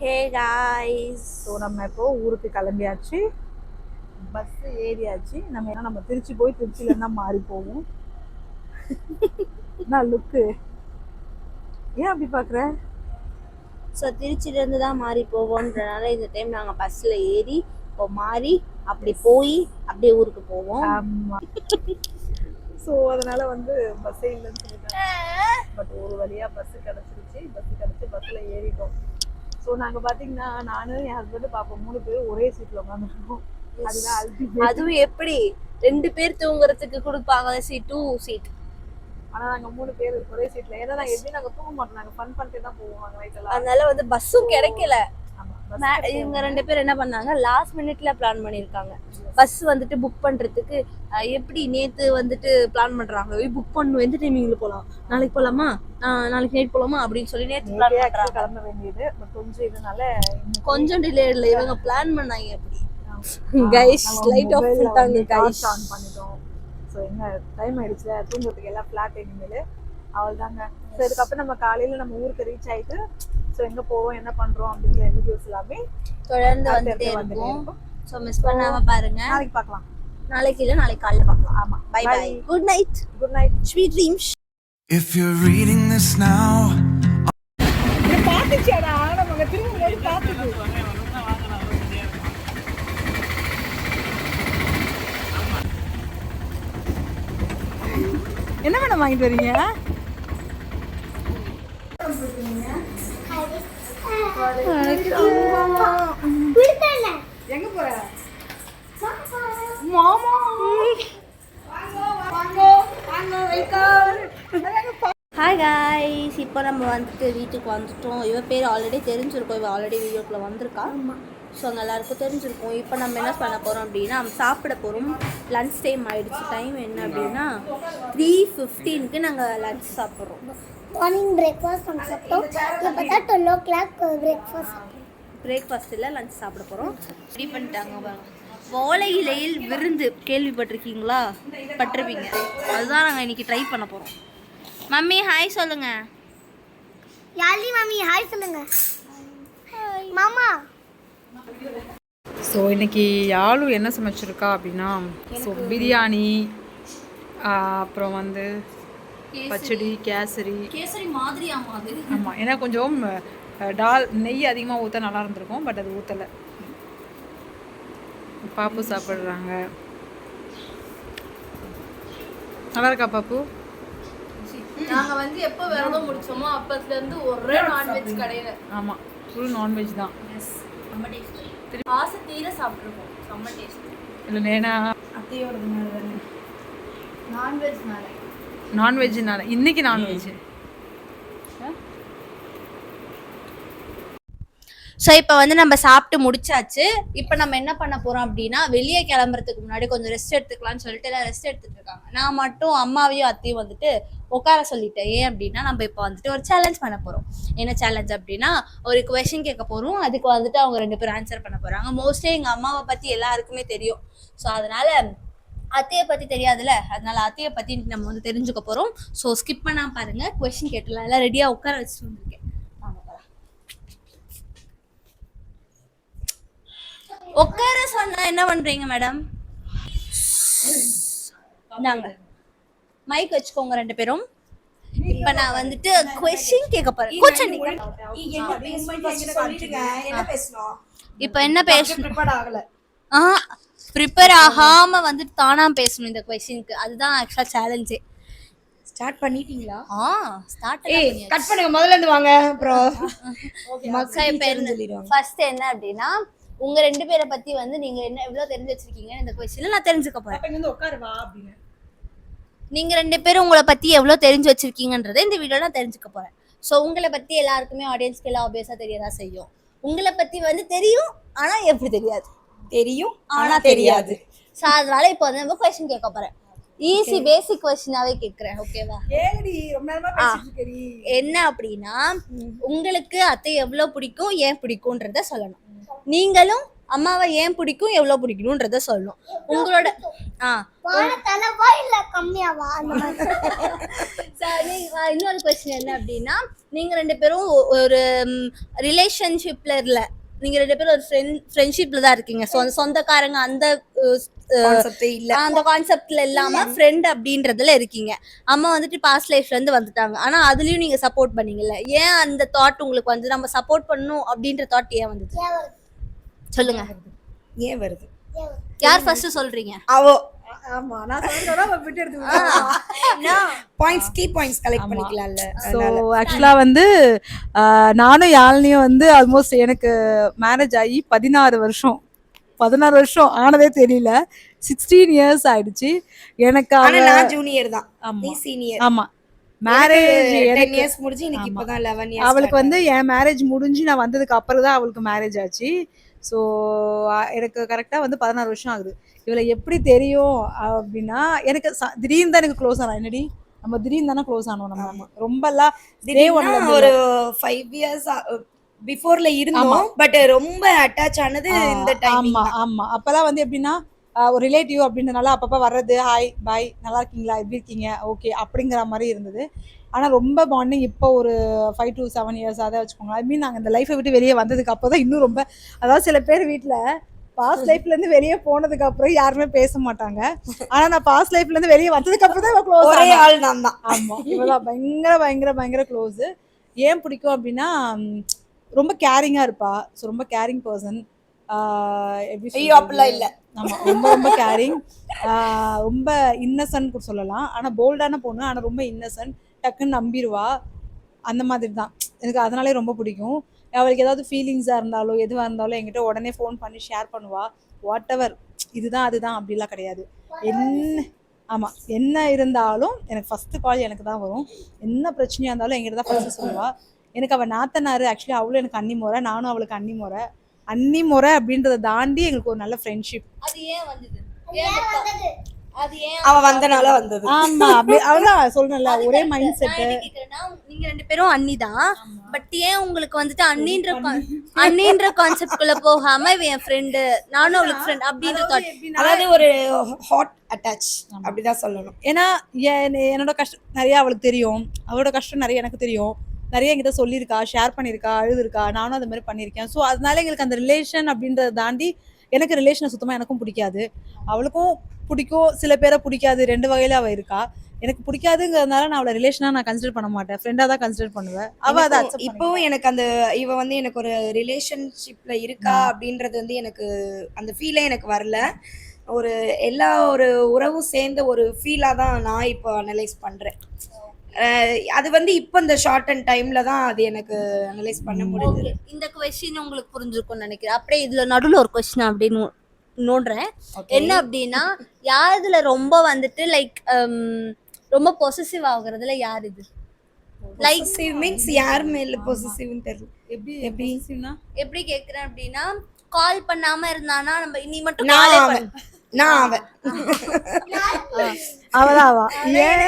Hey guys so நம்ம இப்போ ஊருக்கு கிளம்பியாச்சு. பஸ் ஏறியாச்சு. நம்ம ஏன்னா நம்ம திருச்சி போய் திருச்சியில இருந்தா மாறி போவோம். நான் லுக்கு ஏன் அப்படி பாக்குற? ஸோ திருச்சியிலேருந்து தான் மாறி போவோன்றனால இந்த டைம் நாங்கள் பஸ்ஸில் ஏறி இப்போ மாறி அப்படி போய் அப்படியே ஊருக்கு போவோம். ஆமா. ஸோ அதனால வந்து பஸ்ஸே இல்லைன்னு சொல்லிட்டாங்க. பட் ஒரு வழியா பஸ் கிடைச்சிருச்சு. பஸ் கிடைச்சு பஸ்ல ஏறிட்டோம். ஸோ நாங்க பாத்தீங்கன்னா நானும் என் ஹஸ்பண்ட் பாப்போம் மூணு பேரும் ஒரே சீட்ல உட்காந்துருக்கோம் அதுதான் அதுவும் எப்படி? ரெண்டு பேர் தூங்குறதுக்கு கொடுப்பாங்க சீட் டூ சீட் ஆனா நாங்க மூணு பேர் ஒரே சீட்ல ஏன்னா நாங்க எப்படி நாங்க தூங்க மாட்டோம். நாங்க ஃபன் பண்ணிட்டு தான் போவோம். நாங்க நைட் அதனால வந்து பஸ்ஸும் கிடைக்கல. இவங்க ரெண்டு பேர் என்ன பண்ணாங்க? லாஸ்ட் மினிட்ல பிளான் பண்ணிருக்காங்க பஸ் வந்துட்டு புக் பண்றதுக்கு எப்படி நேத்து வந்துட்டு பிளான் பண்றாங்க? புக் பண்ணும் எந்த டைமிங்ல போலாம்? நாளைக்கு போலாமா? நாளைக்கு நைட் போலாமா? அப்படின்னு சொல்லி நேத்து பிளான் பண்றாங்க. கிளம்ப வேண்டியது. கொஞ்சம் இதனால கொஞ்சம் டிலே இல்ல. இவங்க பிளான் பண்ணாங்க எப்படி? ஆமா, Guys, நம்ம light off mobile ல பண்ணிட்டாங்க, torch on பண்ணிட்டோம். ஸோ எங்க டைம் ஆயிடுச்சுல? தூங்குறதுக்கு எல்லாம் ஃபிளாட் இனிமேல். அவள் தாங்க ஸோ இதுக்கப்புறம் நம்ம காலையில நம்ம ஊருக்கு ரீச் ஆயிட்டு ஸோ எங்க போவோம் என்ன பண்றோம் அப்படிங்கிற வீடியோஸ் எல்லாமே தொடர்ந்து வந்துட்டே இருக்கும். ஸோ மிஸ் பண்ணாம பாருங்க. நாளைக்கு பார்க்கலாம். நாளைக்கு இல்ல நாளைக்கு காலைல பார்க்கலாம். ஆமா. Bye bye good night good night sweet dreams If you're reading this now, நம்ம திரும்ப போது பார்த்துச்சு என்ன மேடம் வாங்கிட்டு வரீங்க? எங்க போற மாமா ஹாய் காய்ஸ் இப்போ நம்ம வந்துட்டு வீட்டுக்கு வந்துட்டோம். இவ பேர் ஆல்ரெடி தெரிஞ்சிருக்கும். இவ ஆல்ரெடி வீடியோக்குள்ள வந்திருக்கா. ஸோ அங்கே எல்லாருக்கும் தெரிஞ்சிருக்கும். இப்போ நம்ம என்ன பண்ண போகிறோம் அப்படின்னா சாப்பிட போகிறோம் லன்ச் டைம் ஆயிடுச்சு. டைம் என்ன அப்படின்னா த்ரீ ஃபிஃப்டீனுக்கு நாங்கள் லன்ச் சாப்பிட்றோம். மார்னிங் பிரேக்ஃபாஸ்ட் நம்ம சாப்பிட்டோம் இப்போ பார்த்தா டுவெல் ஓ கிளாக் பிரேக்ஃபாஸ்ட் பிரேக்ஃபாஸ்ட்டில் லன்ச் சாப்பிட போகிறோம் ரெடி பண்ணிட்டாங்க பாருங்க. ஓலை இலையில் விருந்து கேள்விப்பட்டிருக்கீங்களா? பட்டிருப்பீங்க. அதுதான் நாங்கள் இன்னைக்கு ட்ரை பண்ண போகிறோம் மம்மி ஹாய் சொல்லுங்க. யாழ்னி மாமி ஹாய் சொல்லுங்க. மாமா. ஸோ இன்னைக்கு யாழு என்ன சமைச்சிருக்கா அப்படின்னா ஸோ பிரியாணி அப்புறம் வந்து பச்சடி கேசரி. கேசரி மாதிரி ஆமா ஆமாம் ஏன்னா கொஞ்சம் டால் நெய் அதிகமாக ஊற்ற நல்லா இருந்திருக்கும் பட் அது ஊற்றலை பாப்பு சாப்பிட்றாங்க. நல்லா இருக்கா பாப்பு? நாங்க வந்து எப்போ விரதம் முடிச்சோமோ அப்பத்துல இருந்து ஒரே நான்வெஜ் கடையில. ஆமாம் ஃபுல் நான்வெஜ் தான். ரொம்ப டேஸ்ட் ஆசை தீர சாப்பிட்டுருக்கோம் செம்ம டேஸ்ட் இல்லை நேனா? அத்தையோடதுனால தானே நான்வெஜ்னால நான்வெஜ்னால இன்னைக்கு நான்வெஜ் ஸோ இப்போ வந்து நம்ம சாப்பிட்டு முடிச்சாச்சு. இப்போ நம்ம என்ன பண்ண போறோம் அப்படின்னா வெளியே கிளம்புறதுக்கு முன்னாடி கொஞ்சம் ரெஸ்ட் எடுத்துக்கலாம்னு சொல்லிட்டு எல்லாம் ரெஸ்ட் எடுத்துட்டு இருக்காங்க. நான் மட்டும் அம்மாவையும் அத்தையும் வந்துட்டு உட்கார சொல்லிட்டேன். ஏன் அப்படின்னா நம்ம இப்போ வந்துட்டு ஒரு சேலஞ்ச் பண்ண போறோம். என்ன சேலஞ்ச் அப்படின்னா ஒரு கொஷின் கேட்க போறோம். அதுக்கு வந்துட்டு அவங்க ரெண்டு பேரும் ஆன்சர் பண்ண போறாங்க. மோஸ்ட்லி எங்க அம்மாவை பத்தி எல்லாருக்குமே தெரியும். ஸோ அதனால அத்தையை பத்தி தெரியாதுல்ல? அதனால அத்தையை பத்தி நம்ம வந்து தெரிஞ்சுக்க போறோம். ஸோ ஸ்கிப் பண்ணாம பாருங்க. கொஷின் கேட்டுலாம் எல்லாம் ரெடியா உட்கார வச்சுட்டு வந்திருக்கேன். உட்கார சொன்னா என்ன பண்றீங்க மேடம் நாங்க மைக் வச்சுக்கோங்க ரெண்டு பேரும். இப்ப நான் வந்துட்டு கொஸ்டின் கேட்க போறேன். கூச்சம் நீங்க. இப்ப என்ன பேசணும்? ஆ. ப்ரிப்பேர் ஆகாம வந்துட்டு தானா பேசணும் இந்த கொஸ்டினுக்கு அதுதான் ஆக்சுவலா சேலஞ்சே ஸ்டார்ட் பண்ணிட்டீங்களா? ஆ ஸ்டார்ட் கட் பண்ணுங்க. முதல்ல இருந்து வாங்க அப்புறம் ஃபர்ஸ்ட் என்ன அப்படின்னா உங்க ரெண்டு பேரை பத்தி வந்து நீங்க என்ன எவ்வளவு தெரிஞ்சு வச்சிருக்கீங்கன்னு இந்த கொஸ்டின்ல நான் தெரிஞ்சுக்க போறேன். வந்து உட்காருவா அப்படின்னு. நீங்க ரெண்டு பேரும் உங்களை பத்தி எவ்வளவு தெரிஞ்சு வச்சிருக்கீங்கன்றதை இந்த வீடியோல நான் தெரிஞ்சுக்க போறேன். ஸோ உங்களை பத்தி எல்லாருக்குமே ஆடியன்ஸ்க்கு எல்லாம் ஆப்வியஸா தெரியதா செய்யும். உங்களை பத்தி வந்து தெரியும் ஆனா எப்படி தெரியாது? தெரியும் ஆனா தெரியாது. ஸோ அதனால இப்போ வந்து நம்ம கொஸ்டின் கேட்க போறேன். ஈஸி பேசிக் கொஸ்டினாவே கேட்கறேன் ஓகேவா கேளுடி ரொம்ப நேரமா பேசிட்டு இருக்கடி. என்ன அப்படின்னா உங்களுக்கு அத்தை எவ்வளவு பிடிக்கும் ஏன் பிடிக்கும்ன்றத சொல்லணும். நீங்களும் அம்மாவை ஏன் பிடிக்கும் எவ்வளவு பிடிக்கணும்ன்றத சொல்லணும். உங்களோட ஆ. கம்மியாவா இன்னொரு கொஸ்டின் என்ன அப்படின்னா நீங்க ரெண்டு பேரும் ஒரு ரிலேஷன்ஷிப்ல இல்ல. நீங்க ரெண்டு பேரும் ஒரு ஃப்ரெண்ட் ஃப்ரெண்ட்ஷிப்ல தான் இருக்கீங்க. சொந்த சொந்தக்காரங்க அந்த இல்ல. அந்த கான்செப்ட்ல இல்லாம ஃப்ரெண்ட் அப்படின்றதுல இருக்கீங்க. அம்மா வந்துட்டு பாஸ்ட் லைஃப்ல இருந்து வந்துட்டாங்க. ஆனா அதுலயும் நீங்க சப்போர்ட் பண்ணீங்கல்ல. ஏன் அந்த தாட் உங்களுக்கு வந்து நம்ம சப்போர்ட் பண்ணணும் அப்படின்ற தாட் ஏன் வந்தது? சொல்லுங்க. ஏன் வருது? யார் ஃபர்ஸ்ட் சொல்றீங்க? அவோ ஆமா நான் சொல்றேன்னா அவ விட்டு எடுத்து பாயிண்ட்ஸ் கீ பாயிண்ட்ஸ் கலெக்ட் பண்ணிக்கலாம்ல. ஸோ ஆக்சுவலாக வந்து நானும் யாழ்னியும் வந்து ஆல்மோஸ்ட் எனக்கு மேரேஜ் ஆகி பதினாறு வருஷம். பதினாறு வருஷம் ஆனதே தெரியல. சிக்ஸ்டீன் இயர்ஸ் ஆயிடுச்சு. எனக்கு நான் ஜூனியர் தான். ஆமா. சீனியர் ஆமா. மேரேஜ் டென் இயர்ஸ் முடிஞ்சு ஆமா. இப்பதான் லெவன் இயர்ஸ் அவளுக்கு வந்து என் மேரேஜ் முடிஞ்சு நான் வந்ததுக்கு அப்புறம் தான் அவளுக்கு மேரேஜ் ஆச்சு. ஸோ எனக்கு கரெக்டாக வந்து பதினாறு வருஷம் ஆகுது. இவளை எப்படி தெரியும் அப்படின்னா எனக்கு திடீர்னு தான் எனக்கு க்ளோஸ் ஆனா என்னடி? நம்ம திடீர்னு தானே க்ளோஸ் ஆனோம் நம்ம. ரொம்பலாம் ஒரு ஃபைவ் இயர்ஸ் பிஃபோர்ல இருந்தோம். பட் ரொம்ப அட்டாச் ஆனது இந்த டைம் ஆமா ஆமா. அப்பெல்லாம் வந்து எப்படின்னா ஒரு ரிலேட்டிவ் அப்படின்றனால அப்பப்ப வர்றது ஹாய் பாய் நல்லா இருக்கீங்களா? எப்படி இருக்கீங்க? ஓகே அப்படிங்கிற மாதிரி இருந்தது. ஆனா ரொம்ப பாண்டிங் இப்போ ஒரு ஃபைவ் டு செவன் இயர்ஸ் அதை வச்சுக்கோங்க ஐ மீன் நாங்கள் இந்த லைஃப்பை விட்டு வெளியே வந்ததுக்கு அப்போ தான் இன்னும் ரொம்ப அதாவது சில பேர் வீட்டில் பாஸ்ட் லைஃப்ல இருந்து வெளியே போனதுக்கு அப்புறம் யாருமே பேச மாட்டாங்க. ஆனா நான் பாஸ்ட் லைஃப்ல இருந்து வெளியே வந்ததுக்கு அப்புறம் தான் க்ளோஸ் ஒரே ஆள் நான் தான். ஆமா. இவதான் பயங்கர பயங்கர பயங்கர க்ளோஸ் ஏன் பிடிக்கும் அப்படின்னா ரொம்ப கேரிங்கா இருப்பா. ஸோ ரொம்ப கேரிங் பர்சன் எப்படி? அப்படிலாம் இல்ல. ஆமா ரொம்ப ரொம்ப கேரிங் ரொம்ப இன்னசென்ட் கூட சொல்லலாம். ஆனா போல்டான பொண்ணு ஆனா ரொம்ப இன்னசென்ட் டக்குன்னு நம்பிடுவா. அந்த மாதிரி தான் எனக்கு அதனாலே ரொம்ப பிடிக்கும். அவளுக்கு ஏதாவது ஃபீலிங்ஸாக இருந்தாலும் எதுவாக இருந்தாலும் என்கிட்ட உடனே ஃபோன் பண்ணி ஷேர் பண்ணுவா. வாட் எவர் இதுதான் அதுதான் அப்படிலாம் கிடையாது. என்ன ஆமாம் என்ன இருந்தாலும் எனக்கு ஃபஸ்ட்டு கால் எனக்கு தான் வரும். என்ன பிரச்சனையாக இருந்தாலும் என்கிட்ட தான் ஃபஸ்ட்டு சொல்லுவா. எனக்கு அவள் நாத்தனார் ஆக்சுவலி அவளும் எனக்கு அண்ணி முறை நானும் அவளுக்கு அண்ணி முறை. அண்ணி முறை அப்படின்றத தாண்டி எங்களுக்கு ஒரு நல்ல ஃப்ரெண்ட்ஷிப் அது ஏன் வந்தது? ஏன் அந்த- அது ஏன் அவ வந்தனால வந்தது. ஆமா அவதான் ஒரே மைண்ட் செட் நான் என்ன கேக்குறேன்னா, நீங்க ரெண்டு பேரும் அண்ணி தான் பட் ஏன் உங்களுக்கு வந்துட்டு அண்ணின்ற அண்ணின்ற கான்செப்ட் குள்ள போகாம இவ என் ஃப்ரெண்டு நானும் அவளுக்கு ஃப்ரெண்ட் அப்படின்ற தாட் அதாவது ஒரு ஹாட் அட்டாச் அப்படிதான் சொல்லணும். ஏன்னா என் என்னோட கஷ்டம் நிறைய அவளுக்கு தெரியும். அவளோட கஷ்டம் நிறைய எனக்கு தெரியும். நிறைய என்கிட்ட சொல்லியிருக்கா ஷேர் பண்ணியிருக்கா அழுதுருக்கா நானும் அது மாதிரி பண்ணியிருக்கேன். ஸோ அதனால எங்களுக்கு அந்த ரிலேஷன் அப்படின்றத தாண்டி எனக்கு ரிலேஷனை சுத்தமாக எனக்கும் பிடிக்காது. அவளுக்கும் பிடிக்கும் சில பேரை பிடிக்காது ரெண்டு வகையில அவள் இருக்கா. எனக்கு பிடிக்காதுங்கிறதுனால நான் அவளை ரிலேஷனாக நான் கன்சிடர் பண்ண மாட்டேன். ஃப்ரெண்டாக தான் கன்சிடர் பண்ணுவேன். அவள் அதை எனக்கும் accept இப்பவும் எனக்கு அந்த இவ வந்து எனக்கு ஒரு ரிலேஷன்ஷிப்ல இருக்கா அப்படின்றது வந்து எனக்கு அந்த ஃபீலே எனக்கு வரல. ஒரு எல்லா ஒரு உறவும் சேர்ந்த ஒரு ஃபீலா தான் நான் இப்போ அனலைஸ் பண்றேன். அஹ் அது வந்து இப்போ இந்த ஷார்ட் அண்ட் டைம்ல தான் அது எனக்கு அனலைஸ் பண்ண முடியுது இந்த கொஸ்டின் உங்களுக்கு புரிஞ்சிருக்கும்னு நினைக்கிறேன். அப்படியே இதுல நடுவுல ஒரு கொஸ்டின் அப்படின்னு நோடுறேன் என்ன அப்படின்னா யாருதுல ரொம்ப வந்துட்டு லைக் ரொம்ப பொசசிவ் ஆகுறதுல யார் இது? லைக் மீன்ஸ் யார் மேல பொசிசிவ்னு தெரியல. எப்படி எப்படி? எப்படி கேக்குறேன் அப்படின்னா கால் பண்ணாம இருந்தானா நம்ம நீ மட்டும் நான் அவன். பண்ணு நான் அவன் அவதான் அவ ஏன்?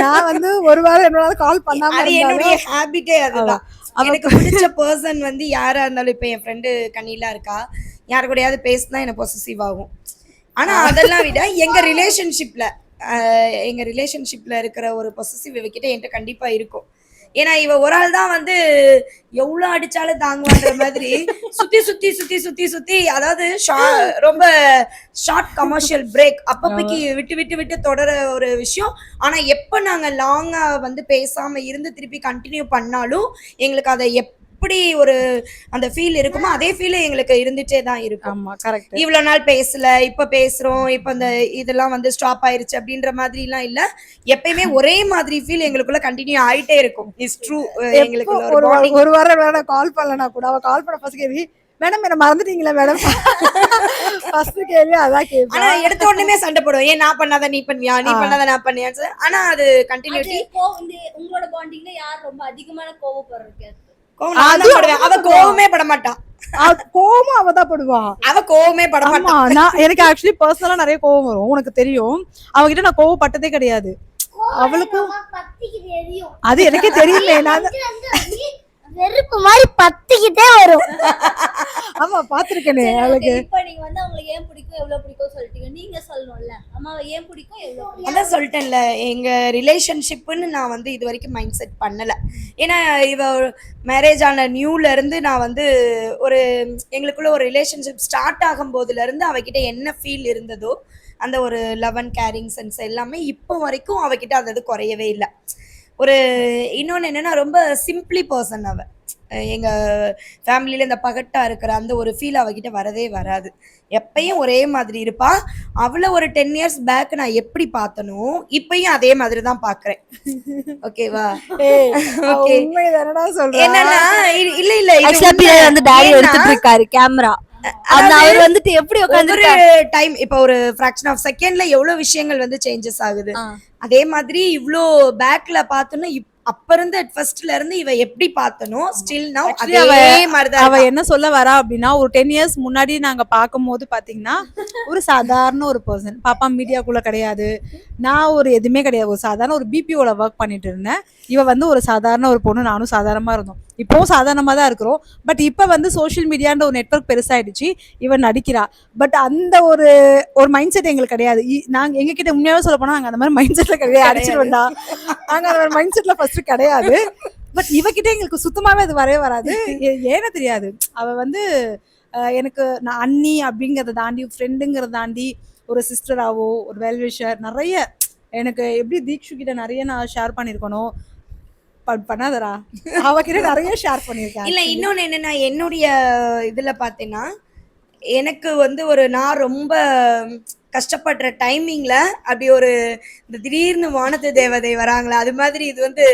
நான் வந்து ஒரு வாரம் என்னோட கால் பண்ணாம அது என்னுடைய ஹாபிட்டே அதுதான். எனக்கு பிடிச்ச பர்சன் வந்து யாரா இருந்தாலும் இப்ப என் ஃப்ரெண்டு கனிலா இருக்கா? யார் கூடயாவது பேசினா எனக்கு பொசசிவ் ஆகும். ஆனா அதெல்லாம் விட எங்க ரிலேஷன்ஷிப்ல எங்க ரிலேஷன்ஷிப்ல இருக்கிற ஒரு பொசசிவ் இவகிட்ட என்கிட்ட கண்டிப்பா இருக்கும். ஏன்னா இவ ஒரு ஆள் தான் வந்து எவ்வளவு அடிச்சாலும் தாங்குவான்ற மாதிரி சுத்தி சுத்தி சுத்தி சுத்தி சுத்தி அதாவது ரொம்ப ஷார்ட் கமர்ஷியல் பிரேக் அப்பப்பைக்கு விட்டு விட்டு விட்டு தொடர ஒரு விஷயம். ஆனா எப்ப நாங்க லாங்கா வந்து பேசாம இருந்து திருப்பி கண்டினியூ பண்ணாலும் எங்களுக்கு அதை எப்படி ஒரு அந்த ஃபீல் இருக்குமோ அதே ஃபீல் எங்களுக்கு இருந்துட்டே தான் இருக்கும். ஆமா கரெக்ட் இவ்வளவு நாள் பேசல இப்ப பேசுறோம் இப்ப இந்த இதெல்லாம் வந்து ஸ்டாப் ஆயிருச்சு அப்படின்ற மாதிரி எல்லாம் இல்ல. எப்பயுமே ஒரே மாதிரி ஃபீல் எங்களுக்குள்ள கண்டினியூ ஆயிட்டே இருக்கும். இஸ் ட்ரூ எங்களுக்கு ஒரு வாரம் வேணா கால் பண்ணலனா கூட அவ கால் பண்ண ஃபர்ஸ்ட் கேள்வி மேடம் என்ன மறந்துட்டீங்களா மேடம்? ஃபர்ஸ்ட் கேள்வி அதான் ஆனா கேட்பேன் எடுத்த உடனே சண்டை போடுவோம். ஏன் நான் பண்ணாத நீ பண்ணுவியா நீ. பண்ணாத நான் பண்ணியான்னு சொல்லி. ஆனா அது கண்டினியூட்டி உங்களோட பாண்டிங்ல யார் ரொம்ப அதிகமான கோவப்படுறது அவ கோவமே பட மாட்டா கோவம் அவ தான் படுவா. அவ கோவமே பட மாட்டா ஆமா நான் எனக்கு ஆக்சுவலி பர்சனலா நிறைய கோவம் வரும். உனக்கு தெரியும். அவகிட்ட நான் கோவப்பட்டதே கிடையாது. அவளுக்கும் அது எனக்கே தெரியுமே நான் வெறுப்பு மாதிரி பத்திக்கிட்டே வரும். ஆமா பாத்திருக்கேனே அவளுக்கு. இப்ப நீங்க வந்து அவங்களுக்கு ஏன் பிடிக்கும் எவ்வளவு பிடிக்கும் சொல்லிட்டீங்க. நீங்க சொல்லணும்ல. அம்மாவை ஏன் பிடிக்கும் எவ்வளவு பிடிக்கும்? அதான் சொல்லிட்டேன்ல எங்க ரிலேஷன்ஷிப்புன்னு நான் வந்து இது வரைக்கும் மைண்ட் செட் பண்ணல. ஏன்னா இவ மேரேஜ் ஆன நியூல இருந்து நான் வந்து ஒரு எங்களுக்குள்ள ஒரு ரிலேஷன்ஷிப் ஸ்டார்ட் ஆகும் போதுல இருந்து அவகிட்ட என்ன ஃபீல் இருந்ததோ அந்த ஒரு லவ் அண்ட் கேரிங் சென்ஸ் எல்லாமே இப்போ வரைக்கும் அவகிட்ட அந்த இது குறையவே இல்லை. ஒரு இன்னொன்று என்னன்னா ரொம்ப சிம்பிளி பர்சன் அவ அஹ் எங்க ஃபேமிலியில இந்த பகட்டா இருக்கிற அந்த ஒரு ஃபீல் அவகிட்ட வரவே வராது. எப்பயும் ஒரே மாதிரி இருப்பா. அவளை ஒரு டென் இயர்ஸ் பேக் நான் எப்படி பார்த்தனோ இப்பயும் அதே மாதிரி தான் பாக்குறேன் ஓகேவா ஓகே என்னன்னா இல்ல இல்ல வந்து டாடி எடுத்துட்டு இருக்காரு கேமரா அவர் வந்துட்டு எப்படி உட்காந்துருக்காரு டைம் இப்ப ஒரு ஃபிராக்ஷன் ஆஃப் செகண்ட்ல எவ்வளவு விஷயங்கள் வந்து சேஞ்சஸ் ஆகுது. அதே மாதிரி இவ்வளோ பேக்ல பார்த்தோன்னா இப்- அப்ப இருந்து ஃபர்ஸ்ட்ல இருந்து இவ எப்படி பார்த்தனோ ஸ்டில் நவ் அதே அவ- மாதிரி தான் அவ என்ன சொல்ல வரா அப்படின்னா ஒரு டென் இயர்ஸ் முன்னாடி நாங்க பார்க்கும்போது பாத்தீங்கன்னா ஒரு சாதாரண ஒரு பர்சன் பாப்பா மீடியாக்குள்ள கிடையாது. நான் ஒரு எதுவுமே கிடையாது. ஒரு சாதாரண ஒரு பிபிஓல ஒர்க் பண்ணிட்டு இருந்தேன். இவ வந்து ஒரு சாதாரண ஒரு பொண்ணு நானும் சாதாரணமா இருந்தோம். இப்போவும் சாதாரணமா தான் இருக்கிறோம். பட் இப்ப வந்து சோஷியல் மீடியான்ற ஒரு நெட்வொர்க் பெருசாயிடுச்சு. இவன் நடிக்கிறா. பட் அந்த ஒரு ஒரு மைண்ட் செட் எங்களுக்கு கிடையாது. நாங்க எங்க கிட்ட உண்மையாவே சொல்ல போனா நாங்க அந்த மாதிரி மைண்ட் செட்ல கிடையாது. அடிச்சிட்டு வந்தா நாங்க அந்த மாதிரி மைண்ட் செட்ல ஃபர்ஸ்ட் கிடையாது. பட் இவகிட்ட எங்களுக்கு சுத்தமாவே அது வரவே வராது. ஏன்னு தெரியாது. அவ வந்து எனக்கு நான் அண்ணி அப்படிங்கறத தாண்டி ஃப்ரெண்டுங்கிறத தாண்டி ஒரு சிஸ்டராவோ ஒரு வெல்விஷர் நிறைய எனக்கு எப்படி தீக்ஷு கிட்ட நிறைய நான் ஷேர் பண்ணியிருக்கணும்? ப- பண்ணாதடா. அவகிட்ட நிறைய ஷேர் பண்ணியிருக்கேன் இல்ல இன்னொன்னு என்னன்னா என்னுடைய இதுல பாத்தீங்கன்னா எனக்கு வந்து ஒரு நான் ரொம்ப கஷ்டப்படுற டைமிங்ல அப்படி ஒரு இந்த திடீர்னு வானத்து தேவதை வராங்களா அது மாதிரி இது வந்து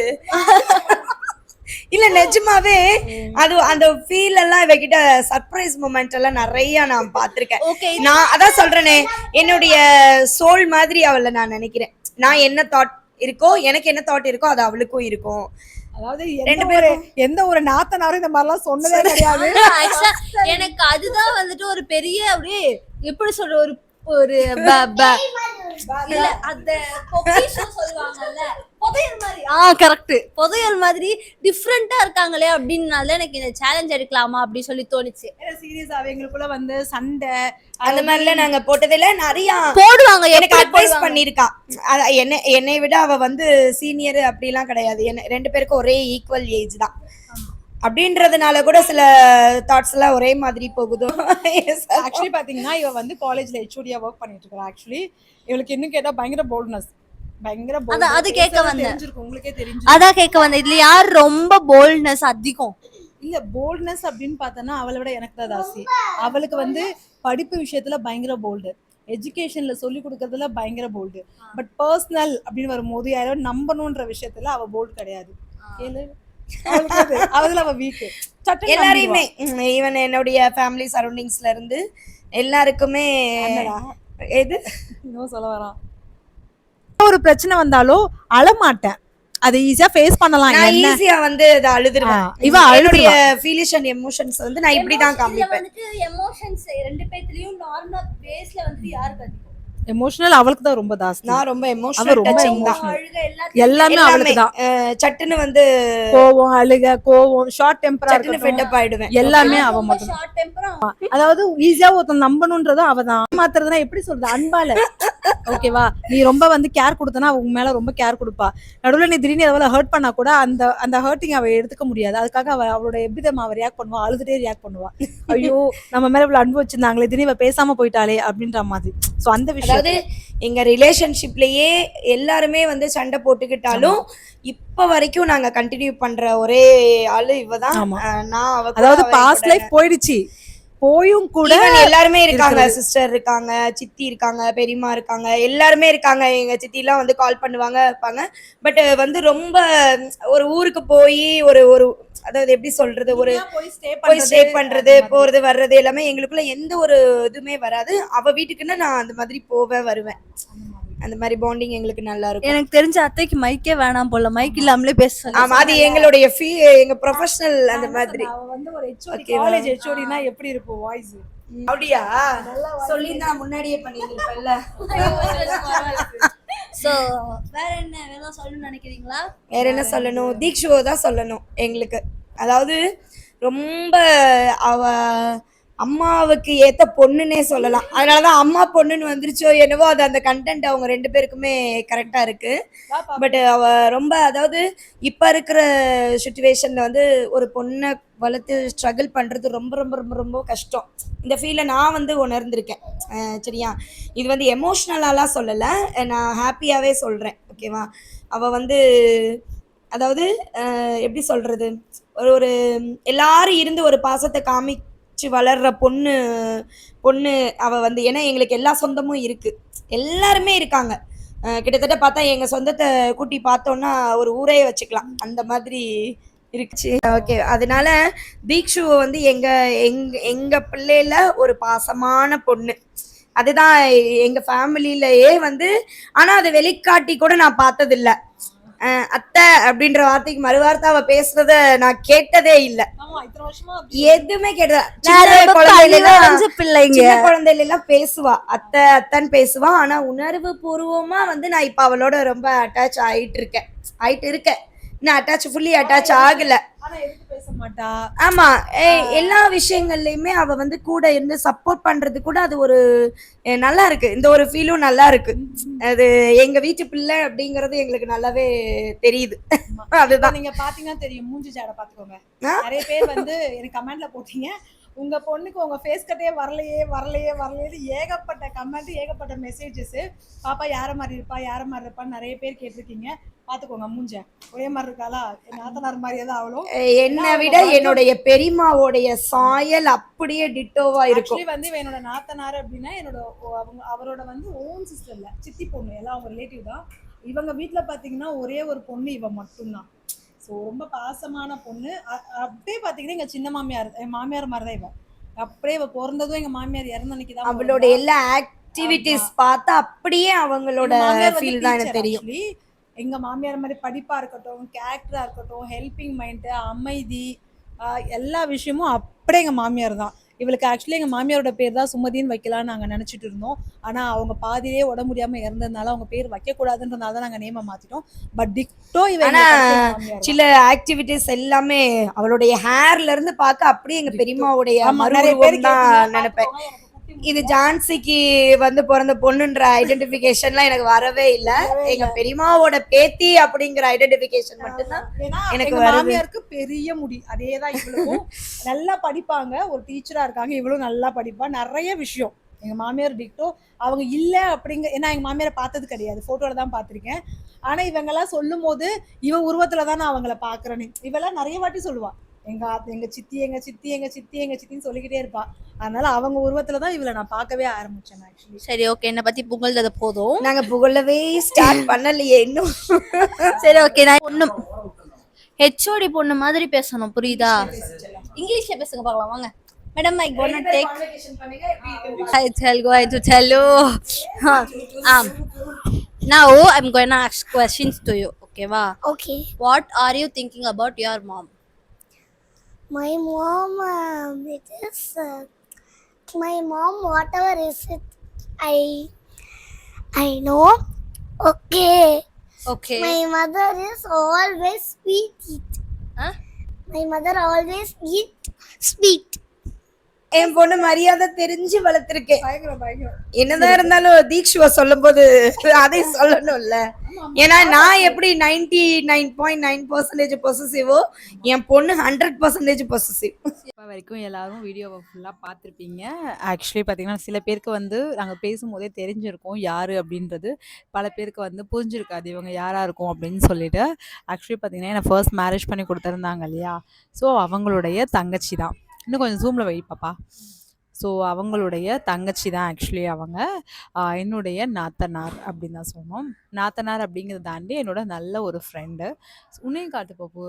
இல்ல நிஜமாவே அது அந்த ஃபீல் எல்லாம் இவகிட்ட சர்ப்ரைஸ் மூமெண்ட் எல்லாம் நிறைய நான் பார்த்திருக்கேன். நான் அதான் சொல்றேனே என்னுடைய சோல் மாதிரி அவளை நான் நினைக்கிறேன். நான் என்ன தாட் இருக்கோ எனக்கு என்ன தாட் இருக்கோ அது அவளுக்கும் இருக்கும். அதாவது ரெண்டு ஒரு எந்த ஒரு நாத்தனாரும் இந்த மாதிரிலாம் சொன்னதே கிடையாது. எனக்கு அதுதான் வந்துட்டு ஒரு பெரிய அப்படியே எப்படி சொல்ற ஒரு ஒரு இல்ல அந்த சொல்லுவாங்கல்ல புதையல் மாதிரி. ஆ கரெக்ட் புதையல் மாதிரி டிஃப்ரெண்டா இருக்காங்களே அப்படின்னால எனக்கு இந்த சேலஞ்ச் எடுக்கலாமா அப்படி சொல்லி தோணுச்சு. சீரியஸா எங்களுக்குள்ள வந்து சண்டை அந்த மாதிரிலாம் நாங்க போட்டதில்ல. நிறைய போடுவாங்க எனக்கு அட்வைஸ் போடுவாங்க? பண்ணிருக்கா அத- என்னை என்னை விட அவ வந்து சீனியர் அப்படிலாம் கிடையாது. என்ன ரெண்டு பேருக்கும் ஒரே ஈக்குவல் ஏஜ் தான். அப்படின்றதுனால கூட சில தாட்ஸ் எல்லாம் ஒரே மாதிரி போகுதோ? ஆக்சுவலி பாத்தீங்கன்னா இவ வந்து காலேஜ்ல ஹெச்ஓடியா ஒர்க் பண்ணிட்டு இருக்கா. ஆக்சுவலி இவளுக்கு இன்னும் கேட்டா பயங்கர போல்ட்னஸ் பயங்கர அது கேட்க. தெரிஞ்சிருக்கும் உங்களுக்கே தெரிஞ்சு அதான் கேட்க வந்தேன். இதுல யார் ரொம்ப போல்ட்னஸ் அதிகம்? இல்ல போல்ட்னஸ் அப்படின்னு பார்த்தோன்னா அவளை விட எனக்கு தான் ஜாஸ்தி அவளுக்கு வந்து படிப்பு விஷயத்துல பயங்கர போல்டு எஜுகேஷன்ல சொல்லி கொடுக்கறதுல பயங்கர போல்டு பட் பர்சனல் அப்படின்னு வரும்போது யாரோ நம்பணுன்ற விஷயத்துல அவ போல்டு கிடையாது. அதுல அவ வீக் எல்லாரையுமே ஈவன் என்னுடைய ஃபேமிலி சரௌண்டிங்ஸ்ல இருந்து எல்லாருக்குமே எது? இன்னும் சொல்ல வரான் ஒரு பிரச்சனை வந்தாலும் அழமாட்டேன் அதை ஈஸியா ஃபேஸ் பண்ணலாம். நான் ஈஸியா வந்து அதை அழுதுருவேன். ஆ, இவ அழுதுருவா. ஃபீலிஷ் அண்ட் எமோஷன்ஸ் வந்து நான் இப்படிதான் காமிப்பேன். வந்துட்டு எமோஷன்ஸ் ரெண்டு பேர்த்துலயும் நார்மலா பேஸ்ல வந்து யாருக்கு அதிகம் எமோஷனல் அவளுக்கு தான் ரொம்ப ஜாஸ்தி. நான் ரொம்ப அவ எமோஷனல் ரொம்ப டச்சிங் தான். emotional. அழுக எல்லாத்தையும் எல்லாமே அவளுக்கு தான். சட்டுன்னு வந்து கோவம் அழுக கோவம் ஷார்ட் டெம்பரா சட்டுன்னு ஃபெட்டப் ஆயிடுவேன். எல்லாமே அவ மட்டும் ஷார்ட் டெம்பரா அதாவது ஈஸியா ஒருத்தன் நம்பணுன்றதும் அவதான் மாத்துறதுனா எப்படி சொல்றது? அன்பால. ஓகேவா நீ ரொம்ப வந்து கேர் கொடுத்தனா அவங்க மேல ரொம்ப கேர் கொடுப்பா. நடுவுல நீ திடீர்னு எவ்வளவு ஹர்ட் பண்ணா கூட அந்த அந்த ஹர்ட்டிங் அவ எடுத்துக்க முடியாது. அதுக்காக அவ அவளோட எப்படி தெரியுமா? அவ ரியாக்ட் பண்ணுவா? அழுதுட்டே ரியாக்ட் பண்ணுவா. ஐயோ நம்ம மேல இவ்வளவு அன்பு வச்சிருந்தாங்களே திடீர்னு பேசாம போயிட்டாளே அப்படின்ற மாதிரி. சோ அந்த விஷயம் அதாவது எங்க ரிலேஷன்ஷிப்லயே எல்லாருமே வந்து சண்டை போட்டுக்கிட்டாலும் இப்ப வரைக்கும் நாங்க கண்டினியூ பண்ற ஒரே ஆளு இவதான். நான் அதாவது பாஸ்ட். லைஃப் போயிடுச்சு. போயும் கூட எல்லாருமே இருக்காங்க. சிஸ்டர் இருக்காங்க சித்தி இருக்காங்க பெரியம்மா இருக்காங்க எல்லாருமே இருக்காங்க. எங்க சித்தி எல்லாம் வந்து கால் பண்ணுவாங்க இருப்பாங்க. பட் வந்து ரொம்ப ஒரு ஊருக்கு போய் ஒரு ஒரு அதாவது எப்படி சொல்றது ஒரு போய் ஸ்டே போய் ஸ்டே பண்றது போறது வர்றது எல்லாமே எங்களுக்குள்ள எந்த ஒரு இதுவுமே வராது. அவ வீட்டுக்குன்னா நான் அந்த மாதிரி போவேன் வருவேன். அந்த மாதிரி பாண்டிங் எங்களுக்கு நல்லா இருக்கும். எனக்கு தெரிஞ்ச அத்தைக்கு மைக்கே வேணாம் போல. மைக் இல்லாமலே பேச ஆமா அது எங்களுடைய ஃபீ எங்க ப்ரொஃபஷனல் அந்த மாதிரி. அவ வந்து ஒரு ஹெச்ஓடி? காலேஜ் ஹெச்ஓடினா எப்படி இருக்கும் வாய்ஸ் அப்படியா? சொல்லி நான் முன்னாடியே பண்ணிருப்பேன்ல சோ வேற என்ன? வேற சொல்லணும்னு நினைக்கிறீங்களா? வேற என்ன சொல்லணும்? தீக்ஷுவோ தான் சொல்லணும் எங்களுக்கு. அதாவது ரொம்ப அவ அம்மாவுக்கு ஏத்த பொண்ணுன்னே சொல்லலாம். அதனாலதான் அம்மா பொண்ணுன்னு வந்துருச்சோ என்னவோ அது அந்த கண்டென்ட் அவங்க ரெண்டு பேருக்குமே கரெக்டா இருக்கு. பட் அவ ரொம்ப அதாவது இப்ப இருக்கிற சுச்சுவேஷன்ல வந்து ஒரு பொண்ணை வளர்த்து ஸ்ட்ரகிள் பண்றது ரொம்ப ரொம்ப ரொம்ப ரொம்ப கஷ்டம். இந்த ஃபீலை நான் வந்து உணர்ந்திருக்கேன். சரியா? இது வந்து எமோஷ்னலாலாம் சொல்லலை. நான் ஹாப்பியாகவே சொல்கிறேன் ஓகேவா அவள் வந்து அதாவது எப்படி சொல்கிறது ஒரு ஒரு எல்லாரும் இருந்து ஒரு பாசத்தை படித்து வளர்ற பொண்ணு பொண்ணு அவள் வந்து ஏன்னா எங்களுக்கு எல்லா சொந்தமும் இருக்குது எல்லாருமே இருக்காங்க. கிட்டத்தட்ட பார்த்தா எங்கள் சொந்தத்தை கூட்டி பார்த்தோன்னா ஒரு ஊரே வச்சுக்கலாம். அந்த மாதிரி இருக்குச்சு ஓகே. அதனால தீக்ஷுவை வந்து எங்கள் எங் எங்கள் பிள்ளையில ஒரு பாசமான பொண்ணு. அதுதான் எங்கள் ஃபேமிலியிலேயே வந்து ஆனால் அதை வெளிக்காட்டி கூட நான் பார்த்ததில்ல. அத்தை அப்படின்ற வார்த்தைக்கு மறுவார்த்தை அவ பேசுறத நான் கேட்டதே இல்ல. எதுவுமே கேட்டதா? கல்லஞ்ச பிள்ளைங்க. சின்ன குழந்தையில எல்லாம் பேசுவா. அத்தை அத்தைன்னு பேசுவா. ஆனா உணர்வு பூர்வமா வந்து நான் இப்ப அவளோட ரொம்ப அட்டாச் ஆயிட்டு இருக்கேன். ஆயிட்டு இருக்கேன். இன்னும் அட்டாச் ஃபுல்லி அட்டாச் ஆகல. மாட்டா? ஆமா எல்லா விஷயங்கள்லயுமே அவ வந்து கூட இருந்து சப்போர்ட் பண்றது கூட அது ஒரு நல்லா இருக்கு. இந்த ஒரு ஃபீலும் நல்லா இருக்கு. அது எங்க வீட்டு பிள்ளை அப்படிங்கறது எங்களுக்கு நல்லாவே தெரியுது. அதுதான். நீங்க பாத்தீங்கன்னா தெரியும். மூஞ்சி ஜாட பாத்துக்கோங்க? நிறைய பேர் வந்து எனக்கு கமெண்ட்ல போட்டீங்க. உங்க பொண்ணுக்கு உங்க ஃபேஸ் கட்டே வரலையே வரலையே வரலையே ஏகப்பட்ட கமெண்ட் ஏகப்பட்ட மெசேஜஸ் பாப்பா யார மாதிரி இருப்பா? யார மாதிரி இருப்பான்னு நிறைய பேர் கேட்டிருக்கீங்க. பாத்துக்கோங்க மூஞ்ச. ஒரே மாதிரி இருக்காளா? நாத்தனார் மாதிரியே தான் அவளும். என்னை விட என்னுடைய பெரியம்மாவோடைய சாயல் அப்படியே டிட்டோவா இருக்கும். வந்து என்னோட நாத்தனார் அப்படின்னா என்னோட அவங்க அவரோட வந்து ஓன் சிஸ்டர் இல்ல. சித்தி பொண்ணு எல்லாம் அவங்க ரிலேட்டிவ் தான். இவங்க வீட்ல பாத்தீங்கன்னா ஒரே ஒரு பொண்ணு இவ மட்டும்தான். ஸோ ரொம்ப பாசமான பொண்ணு. அப்படியே பாத்தீங்கன்னா எங்க சின்ன மாமியார் என் மாமியார் மாதிரி தான் இவ. அப்படியே இவ பிறந்ததும் எங்க மாமியார் இறந்த அன்னைக்கு தான் அவளோட எல்லா ஆக்டிவிட்டிஸ் பார்த்தா அப்படியே அவங்களோட ஃபீல் தான் எனக்கு தெரியும். ஆக்சுவலி எங்க மாமியார் மாதிரி படிப்பா இருக்கட்டும் கேரக்டரா இருக்கட்டும் ஹெல்பிங் மைண்ட் அமைதி எல்லா விஷயமும் அப்படியே எங்க மாமியார் தான். இவளுக்கு ஆக்சுவலி எங்க மாமியாரோட பேர் தான் சுமதின்னு வைக்கலாம்னு நாங்க நினைச்சிட்டு இருந்தோம். ஆனா அவங்க பாதியிலே உடம்பு முடியாம இறந்ததுனால அவங்க பேர் வைக்க கூடாதுன்றதுனால தான் நாங்க நேம மாத்திட்டோம். பட் டிக்டோ இவ ஆனா, எங்களுக்கு actually மாமியார் தான். சில ஆக்டிவிட்டிஸ் எல்லாமே அவளுடைய ஹேர்ல இருந்து பார்க்க அப்படியே எங்க பெரியம்மாவுடைய நிறைய பேர் நினைப்பேன். இது ஜான்சிக்கு வந்து பிறந்த பொண்ணுன்ற ஐடென்டிபிகேஷன்லாம் எனக்கு வரவே இல்ல. எங்க பெரியம்மாவோட பேத்தி அப்படிங்கிற ஐடென்டிபிகேஷன் மட்டும்தான் எனக்கு. மாமியாருக்கு பெரிய முடி. அதேதான் இவளுக்கும். நல்லா படிப்பாங்க. ஒரு டீச்சரா இருக்காங்க. இவளும் நல்லா படிப்பா. நிறைய விஷயம். எங்க மாமியார் டிக்டோ அவங்க இல்ல அப்படிங்க ஏன்னா எங்க மாமியாரை பார்த்தது கிடையாது. போட்டோல தான் பார்த்திருக்கேன். ஆனா இவங்கெல்லாம் சொல்லும் போது இவ உருவத்துல தான் நான் அவங்கள பாக்குறேன்னு இவெல்லாம் நிறைய வாட்டி சொல்லுவா. எங்க ஆத்- எங்க சித்தி எங்க சித்தி எங்க சித்தி எங்க சித்தின்னு சொல்லிக்கிட்டே இருப்பா அதனால அவங்க உருவத்துல தான் இவளை நான் பார்க்கவே ஆரம்பிச்சேன் ஆக்சுவலி சரி ஓகே என்னை பத்தி புகழ்ந்தது போதும் நாங்க புகழவே ஸ்டார்ட் பண்ணலையே இன்னும் சரி ஓகே நான் பொண்ணு ஹெச்ஓடி பொண்ணு மாதிரி பேசணும் புரியுதா இங்கிலீஷ்ல பேசுங்க பார்க்கலாம் வாங்க madam I gonna take tell going to tell you. Huh. um, now I'm going to ask questions to you. Okay, wow. Okay. What are you thinking about your mom? My mom, um, it is, uh, my mom, whatever is it, I, I know. Okay. Okay. My mother is always sweet. Huh? My mother always eat sweet. என் பொண்ணு மரியாதை தெரிஞ்சு வளர்த்துருக்கேன் என்னதான் இருந்தாலும் தீக்ஷுவ சொல்லும் போது அதை சொல்லணும்ல. ஏன்னா நான் எப்படி ninety nine point nine percentage பொசசிவோ என் பொண்ணு ஹண்ட்ரட் பர்சன்டேஜ் பொசசிவ் இப்போ வரைக்கும் எல்லாரும் வீடியோவை ஃபுல்லாக பார்த்துருப்பீங்க. ஆக்சுவலி பார்த்தீங்கன்னா சில பேருக்கு வந்து நாங்கள் பேசும்போதே தெரிஞ்சிருக்கோம் யார் அப்படின்றது. பல பேருக்கு வந்து புரிஞ்சிருக்காது இவங்க யாராக இருக்கும் அப்படின்னு சொல்லிட்டு. ஆக்சுவலி பார்த்தீங்கன்னா என்னை ஃபர்ஸ்ட் மேரேஜ் பண்ணி கொடுத்துருந்தாங்க இல்லையா? ஸோ அவங்களுடைய தங்கச்சி தான். இன்னும் கொஞ்சம் ஜூமில் வை பாப்பா ஸோ அவங்களுடைய தங்கச்சி தான் ஆக்சுவலி அவங்க. என்னுடைய நாத்தனார் அப்படின்னு தான் சொன்னோம் நாத்தனார் அப்படிங்கிறத தாண்டி என்னோட நல்ல ஒரு ஃப்ரெண்டு உன்னையும் காட்டு பாப்பு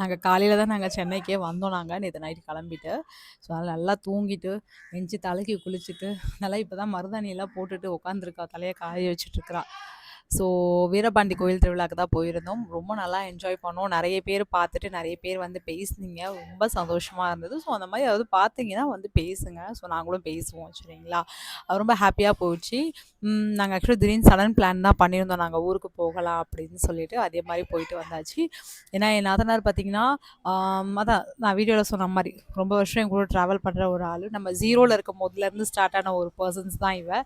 நாங்கள் காலையில் தான் நாங்கள் சென்னைக்கே வந்தோம் நாங்கள் நேற்று நைட்டு கிளம்பிட்டு. ஸோ அதனால் நல்லா தூங்கிட்டு நெஞ்சு தலைக்கு குளிச்சுட்டு நல்லா இப்போ தான் மருதாணியெல்லாம் போட்டுட்டு உட்காந்துருக்கா தலையை காய வச்சுட்ருக்கிறா ஸோ வீரபாண்டி கோயில் திருவிழாக்கு தான் போயிருந்தோம். ரொம்ப நல்லா என்ஜாய் பண்ணோம். நிறைய பேர் பார்த்துட்டு நிறைய பேர் வந்து பேசுனீங்க. ரொம்ப சந்தோஷமாக இருந்தது. ஸோ அந்த மாதிரி அதாவது பார்த்தீங்கன்னா வந்து பேசுங்க. ஸோ நாங்களும் பேசுவோம் சரிங்களா? அது ரொம்ப ஹாப்பியாக போச்சு. நாங்கள் ஆக்சுவலி திடீர்னு சடன் பிளான் தான் பண்ணியிருந்தோம். நாங்கள் ஊருக்கு போகலாம் அப்படின்னு சொல்லிட்டு அதே மாதிரி போயிட்டு வந்தாச்சு. ஏன்னா என் நாத்தனார் பார்த்தீங்கன்னா அதான் நான் வீடியோவில் சொன்ன மாதிரி ரொம்ப வருஷம் என் கூட ட்ராவல் பண்ணுற ஒரு ஆள். நம்ம ஜீரோவில் இருக்கும் போதுலேருந்து ஸ்டார்ட் ஆன ஒரு பர்சன்ஸ் தான் இவ.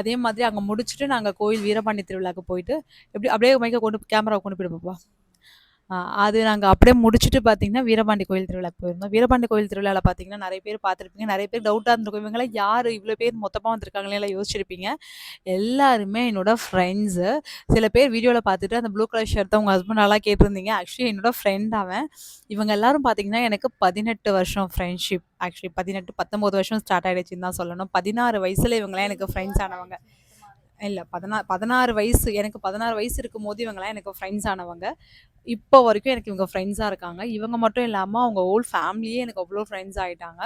அதே மாதிரி அங்கே முடிச்சுட்டு நாங்கள் கோயில் வீரபாண்டி திருவிழாக்கு போயிட்டு எப்படி அப்படியே மைக்க கொண்டு கேமரா கொண்டு போயிட்டு பாப்பா அது நாங்கள் அப்படியே முடிச்சுட்டு பார்த்தீங்கன்னா வீரபாண்டி கோயில் திருவிழா போயிருந்தோம். வீரபாண்டி கோயில் திருவிழாவில் பார்த்தீங்கன்னா நிறைய பேர் பார்த்துருப்பீங்க நிறைய பேர் டவுட்டாக இருந்திருக்கும் இவங்களாம் யார் இவ்வளோ பேர் மொத்தமாக வந்திருக்காங்களே எல்லாம் யோசிச்சிருப்பீங்க. எல்லாருமே என்னோட ஃப்ரெண்ட்ஸு சில பேர் வீடியோவில் பார்த்துட்டு அந்த ப்ளூ கலர் ஷர்ட் உங்கள் ஹஸ்பண்ட் நல்லா கேட்டிருந்தீங்க. ஆக்சுவலி என்னோட ஃப்ரெண்ட் அவன். இவங்க எல்லாரும் பார்த்தீங்கன்னா எனக்கு பதினெட்டு வருஷம் ஃப்ரெண்ட்ஷிப் ஆக்சுவலி பதினெட்டு பத்தொம்போது வருஷம் ஸ்டார்ட் ஆகிடுச்சின்னு தான் சொல்லணும். பதினாறு வயசில் இவங்களாம் எனக்கு ஃப்ரெண்ட்ஸ் ஆனவங்க. இல்லை பதினா பதினாறு வயசு எனக்கு பதினாறு வயசு இருக்கும் போது இவங்கெல்லாம் எனக்கு ஃப்ரெண்ட்ஸ் ஆனவங்க. இப்போ வரைக்கும் எனக்கு இவங்க ஃப்ரெண்ட்ஸாக இருக்காங்க. இவங்க மட்டும் இல்லாமல் அவங்க ஓல் ஃபேமிலியே எனக்கு அவ்வளோ ஃப்ரெண்ட்ஸ் ஆகிட்டாங்க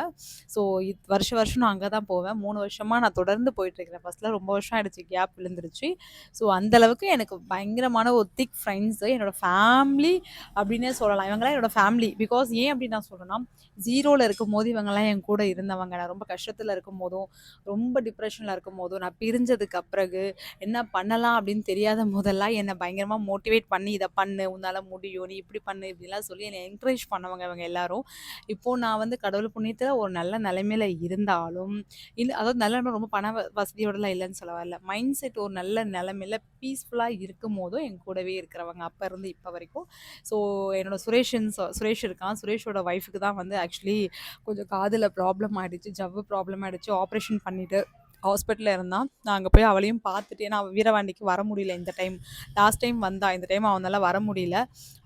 ஸோ இது வருஷ வருஷம் நான் அங்கே தான் போவேன். மூணு வருஷமாக நான் தொடர்ந்து போயிட்டுருக்கிறேன் ஃபஸ்ட்டில் ரொம்ப வருஷம் ஆயிடுச்சு கேப் விழுந்துருச்சு. ஸோ அந்தளவுக்கு எனக்கு பயங்கரமான ஒரு திக் ஃப்ரெண்ட்ஸு என்னோடய ஃபேமிலி அப்படின்னே சொல்லலாம். இவங்களாம் என்னோடய ஃபேமிலி பிகாஸ் ஏன் அப்படி நான் சொல்லணும்னா ஜீரோவில் இருக்கும் போது இவங்கெல்லாம் என் கூட இருந்தவங்க. நான் ரொம்ப கஷ்டத்தில் இருக்கும் போதும் ரொம்ப டிப்ரெஷனில் இருக்கும் போதும் நான் பிரிஞ்சதுக்கு பிறகு என்ன பண்ணலாம் அப்படின்னு தெரியாத போதெல்லாம் என்னை பயங்கரமாக மோட்டிவேட் பண்ணி இதை பண்ணு உன்னால் முடியும் நீ இப்படி பண்ணு இப்படிலாம் சொல்லி என்னை என்கரேஜ் பண்ணவங்க இவங்க எல்லாரும். இப்போது நான் வந்து கடவுள் புண்ணியத்தில் ஒரு நல்ல நிலைமையில் இருந்தாலும் இல்லை அதாவது நல்ல நிலைமை ரொம்ப பண வசதியோடலாம் இல்லைன்னு சொல்ல வரல. மைண்ட் செட் ஒரு நல்ல நிலைமையில் பீஸ்ஃபுல்லாக இருக்கும் போதும் என் கூடவே இருக்கிறவங்க அப்போ இருந்து இப்போ வரைக்கும். ஸோ என்னோடய சுரேஷன் சுரேஷ் இருக்கான். சுரேஷோட ஒய்ஃபுக்கு தான் வந்து ஆக்சுவலி கொஞ்சம் காதில் ப்ராப்ளம் ஆகிடுச்சு ஜவ்வு ப்ராப்ளம் ஆகிடுச்சு ஆப்ரேஷன் பண்ணிட்டு ஹாஸ்பிட்டலில் இருந்தான் நான் அங்கே போய் அவளையும் பார்த்துட்டு ஏன்னா வீரவாண்டிக்கு வர முடியல இந்த டைம் லாஸ்ட் டைம் வந்தா இந்த டைம் அவனால் வர முடியல.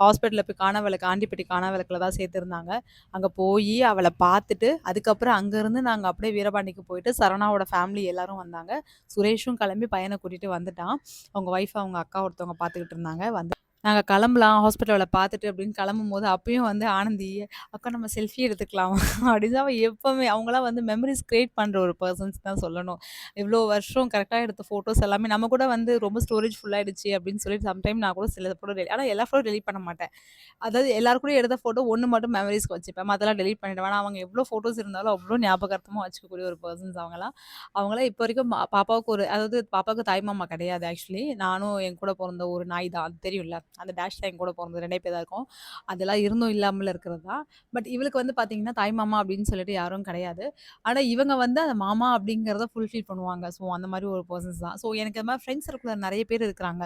ஹாஸ்பிட்டலில் போய் காணவிளக்கு ஆண்டிப்பட்டி காணவிளக்கில் தான் சேர்த்துருந்தாங்க. அங்கே போய் அவளை பார்த்துட்டு அதுக்கப்புறம் அங்கேருந்து நாங்கள் அப்படியே வீரபாண்டிக்கு போயிட்டு சரணாவோட ஃபேமிலி எல்லாரும் வந்தாங்க. சுரேஷும் கிளம்பி பையனை கூட்டிகிட்டு வந்துட்டான். அவங்க ஒய்ஃப் அவங்க அக்கா ஒருத்தவங்க பார்த்துக்கிட்டு இருந்தாங்க. வந்து நாங்கள் கிளம்பலாம் ஹாஸ்பிட்டலில் பார்த்துட்டு அப்படின்னு கிளம்பும் போது அப்பயும் வந்து ஆனந்தி அக்கா நம்ம செல்ஃபி எடுத்துக்கலாம். அப்படின்னு அவள் எப்போவுமே அவங்களாம் வந்து மெமரிஸ் கிரியேட் பண்ணுற ஒரு பர்சன்ஸ் தான் சொல்லணும். இவ்வளோ வருஷம் கரெக்டாக எடுத்த ஃபோட்டோஸ் எல்லாமே நம்ம கூட வந்து ரொம்ப ஸ்டோரேஜ் ஃபுல்லாகிடுச்சு அப்படின்னு சொல்லிட்டு சம்டைம் நான் கூட சில ஃபோட்டோ டெலி ஆனால் எல்லா ஃபோட்டோ டெலிட் பண்ண மாட்டேன். அதாவது எல்லாரும் கூட எடுத்த ஃபோட்டோ ஒன்று மட்டும் மெமரிஸ்க்கு வச்சுப்பேன். அதெல்லாம் டெலிட் பண்ணிவிடுவேன் ஆனால் அவங்க எவ்வளோ ஃபோட்டோஸ் இருந்தாலும் அவ்வளோ ஞாபகார்த்தமாக வச்சுக்கக்கூடிய ஒரு பர்சன்ஸ் அவங்களாம். அவங்களாம் இப்போ வரைக்கும் மா- பாப்பாவுக்கு ஒரு அதாவது பாப்பாவுக்கு தாய் மாமா கிடையாது ஆக்சுவலி நானும் என் கூட பிறந்த ஒரு நாய் தான். அது தெரியும்ல? அந்த டேஷ் தான் கூட பிறந்தது. ரெண்டே பேர் தான் இருக்கும். அதெல்லாம் இருந்தும் இல்லாமல் இருக்கிறது தான். பட் இவளுக்கு வந்து பார்த்தீங்கன்னா தாய் மாமா அப்படின்னு சொல்லிட்டு யாரும் கிடையாது. ஆனால் இவங்க வந்து அந்த மாமா அப்படிங்கிறத ஃபுல்ஃபில் பண்ணுவாங்க. ஸோ அந்த மாதிரி ஒரு பர்சன்ஸ் தான். ஸோ எனக்கு இந்த மாதிரி ஃப்ரெண்ட்ஸ் சர்க்கிளில் நிறைய பேர் இருக்கிறாங்க.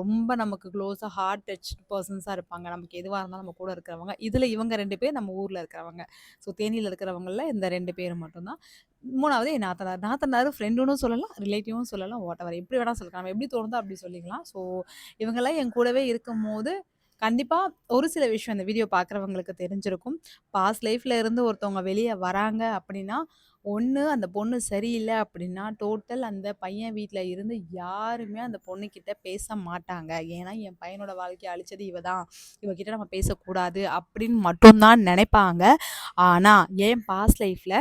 ரொம்ப நமக்கு க்ளோஸாக ஹார்ட் டச் பர்சன்ஸாக இருப்பாங்க. நமக்கு எதுவாக இருந்தாலும் நம்ம கூட இருக்கிறவங்க. இதில் இவங்க ரெண்டு பேர் நம்ம ஊரில் இருக்கிறவங்க. ஸோ தேனியில் இருக்கிறவங்களில் இந்த ரெண்டு பேர் மட்டும்தான். மூணாவது என் நாத்தனார். நாத்தனார் ஃப்ரெண்டுன்னு சொல்லலாம் ரிலேட்டிவும் சொல்லலாம் வாட் எவர் எப்படி வேணால் சொல்லலாம். நம்ம எப்படி தோணுதோ அப்படி சொல்லிக்கலாம். ஸோ இவங்கெல்லாம் என் கூடவே இருக்கும்போது கண்டிப்பாக ஒரு சில விஷயம் இந்த வீடியோ பார்க்குறவங்களுக்கு தெரிஞ்சிருக்கும். பாஸ்ட் லைஃப்பில் இருந்து ஒருத்தவங்க வெளியே வராங்க அப்படின்னா ஒன்று அந்த பொண்ணு சரியில்லை அப்படின்னா டோட்டல் அந்த பையன் வீட்டில் இருந்து யாருமே அந்த பொண்ணுக்கிட்ட பேச மாட்டாங்க. ஏன்னா என் பையனோட வாழ்க்கையை அழிச்சது இவ தான் இவகிட்ட நம்ம பேசக்கூடாது அப்படின்னு மட்டும்தான் நினைப்பாங்க. ஆனால் என் பாஸ்ட் லைஃப்பில்